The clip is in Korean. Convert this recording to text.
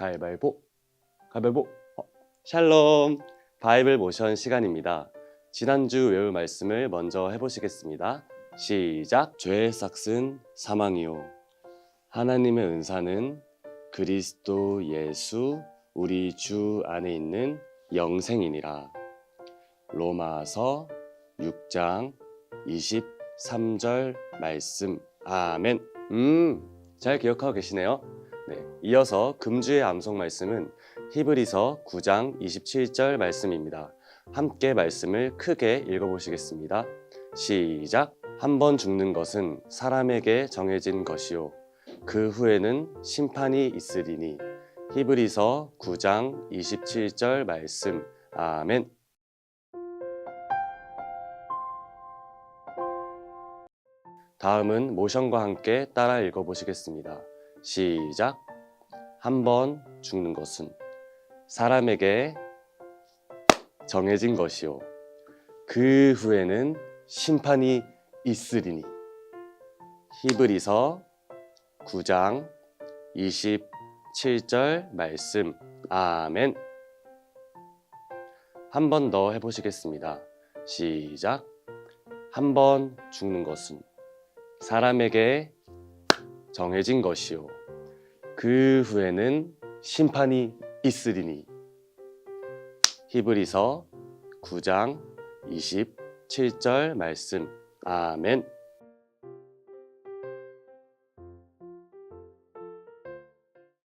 가위바위보. 가위바위보. 어, 샬롬. 바이블 모션 시간입니다. 지난주 외울 말씀을 먼저 해보시겠습니다. 시작. 죄의 싹슨 사망이요. 하나님의 은사는 그리스도 예수 우리 주 안에 있는 영생이니라. 로마서 6장 23절 말씀. 아멘. 음 잘 기억하고 계시네요 네, 이어서 금주의 암송 말씀은 히브리서 9장 27절 말씀입니다. 함께 말씀을 크게 읽어보시겠습니다. 시작. 한 번 죽는 것은 사람에게 정해진 것이요. 그 후에는 심판이 있으리니. 히브리서 9장 27절 말씀. 아멘. 다음은 모션과 함께 따라 읽어보시겠습니다. 시작. 한 번 죽는 것은 사람에게 정해진 것이요. 그 후에는 심판이 있으리니. 히브리서 9장 27절 말씀. 아멘. 한 번 더 해보시겠습니다. 시작. 한 번 죽는 것은 사람에게 정해진 것이요. 그 후에는 심판이 있으리니. 히브리서 9장 27절 말씀. 아멘.